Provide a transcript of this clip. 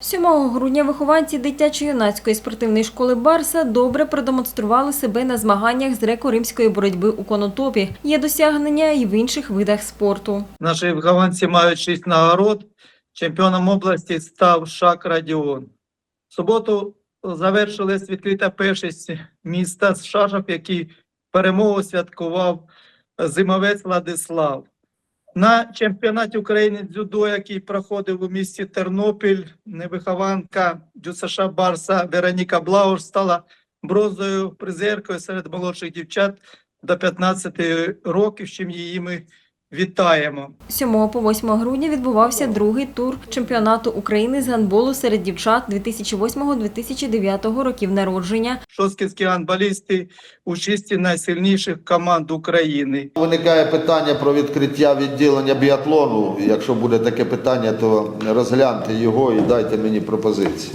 7 грудня вихованці дитячо-юнацької спортивної школи Барса добре продемонстрували себе на змаганнях з греко-римської боротьби у конотопі. Є досягнення і в інших видах спорту. Наші вихованці мають шість нагород. Чемпіоном області став Шак Радіон. В суботу завершилась відкрита першість міста з Шашав, який перемогу святкував зимовець Владислав. На чемпіонаті України дзюдо, який проходив у місті Тернопіль, невихованка Дюсаша Барса Вероніка Блаур стала бронзовою призеркою серед молодших дівчат до 15 років, чим її ми вітаємо. 7 по 8 грудня відбувався другий тур чемпіонату України з гандболу серед дівчат 2008-2009 років народження. Шосткінські гандболісти у шісті найсильніших команд України. Виникає питання про відкриття відділення біатлону. Якщо буде таке питання, то розгляньте його і дайте мені пропозиції.